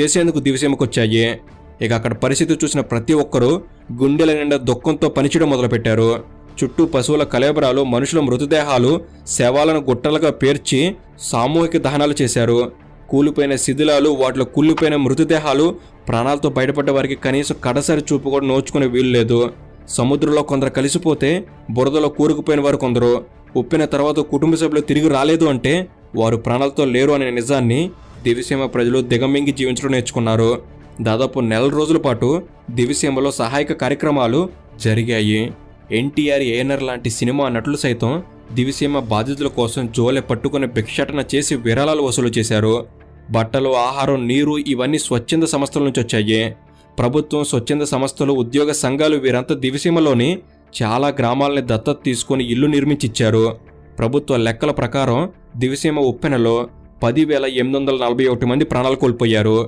చేసేందుకు దివిసీమకొచ్చాయి. ఇక అక్కడ పరిస్థితి చూసిన ప్రతి ఒక్కరూ గుండెల నిండా దుఃఖంతో పనిచేయడం మొదలుపెట్టారు. చుట్టూ పశువుల కలేబరాలు మనుషుల మృతదేహాలు శవాలను గుట్టలుగా పేర్చి సామూహిక దహనాలు చేశారు. కూలిపోయిన శిథిలాలు వాటిలో కుళ్ళిపోయిన మృతదేహాలు ప్రాణాలతో బయటపడ్డ వారికి కనీసం కడసారి చూపు కూడా నోచుకునే వీలు లేదు. సముద్రంలో కొందరు కలిసిపోతే బురదలో కూరుకుపోయిన వారు కొందరు. ఉప్పిన తర్వాత కుటుంబ సభ్యులు తిరిగి రాలేదు అంటే వారు ప్రాణాలతో లేరు అనే నిజాన్ని దివిసీమ ప్రజలు దిగమింగి జీవించడం నేర్చుకున్నారు. దాదాపు నెల రోజుల పాటు దివిసీమలో సహాయక కార్యక్రమాలు జరిగాయి. ఎన్టీఆర్ ఏఎన్ఆర్ లాంటి సినిమా నటులు సైతం దివిసీమ బాధితుల కోసం జోలె పట్టుకుని భిక్షాటన చేసి విరాళాలు వసూలు చేశారు. బట్టలు ఆహారం నీరు ఇవన్నీ స్వచ్ఛంద సంస్థల నుంచి వచ్చాయి. ప్రభుత్వం స్వచ్ఛంద సంస్థలు ఉద్యోగ సంఘాలు వీరంతా దివిసీమలోని చాలా గ్రామాలని దత్తత తీసుకొని ఇల్లు నిర్మించిచ్చారు ప్రభుత్వ లెక్కల ప్రకారం దివిసీమ ఉప్పెనలో పదివేల ఎనిమిది వందల నలభై ఒకటి మంది ప్రాణాలు కోల్పోయారు.